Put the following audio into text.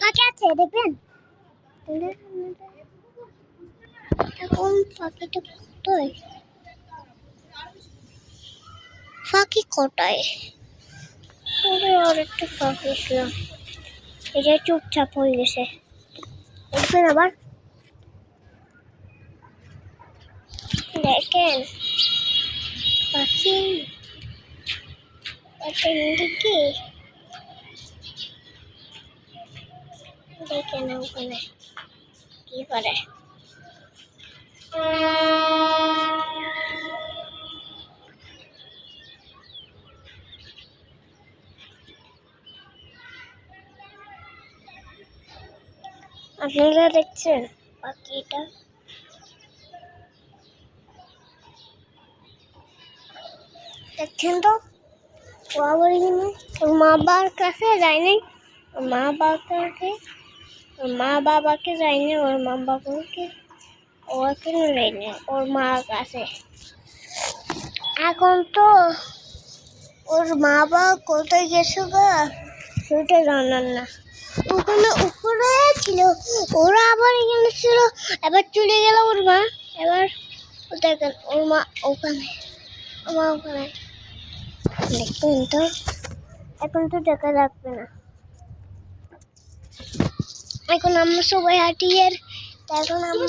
পাখি আছে, দেখবেন? এখন পাখিটা পাখি কোটায় ওরে আর একটা পাখি ছিল যে চুপচাপ হয়ে গেছে। দেখবেন আবার? দেখেন। পাখি দেখেন দিকে ওখানে কি আপনারা দেখছেন পাখিটা দেখছেন তো মা বাবার কাছে যায়নি। মা বাবাকে ওর মা বাবাকে যায়নি, ওর মা বাবাকে ও এখানে যায়নি, ওর মা কাছে এখন তো ওর মা বাবা কোথায় গেছে গা? সেটা জানার না। ওখানে উপরে ছিল, ওরা আবার এখানে ছিল, এবার চলে গেল ওর মা। এবার দেখেন, ওর মা ওখানে মা ওখানে। দেখবেন তো, এখন তো দেখা যাবে না। এখন আমরা সবাই হাঁটি আর এখন আমরা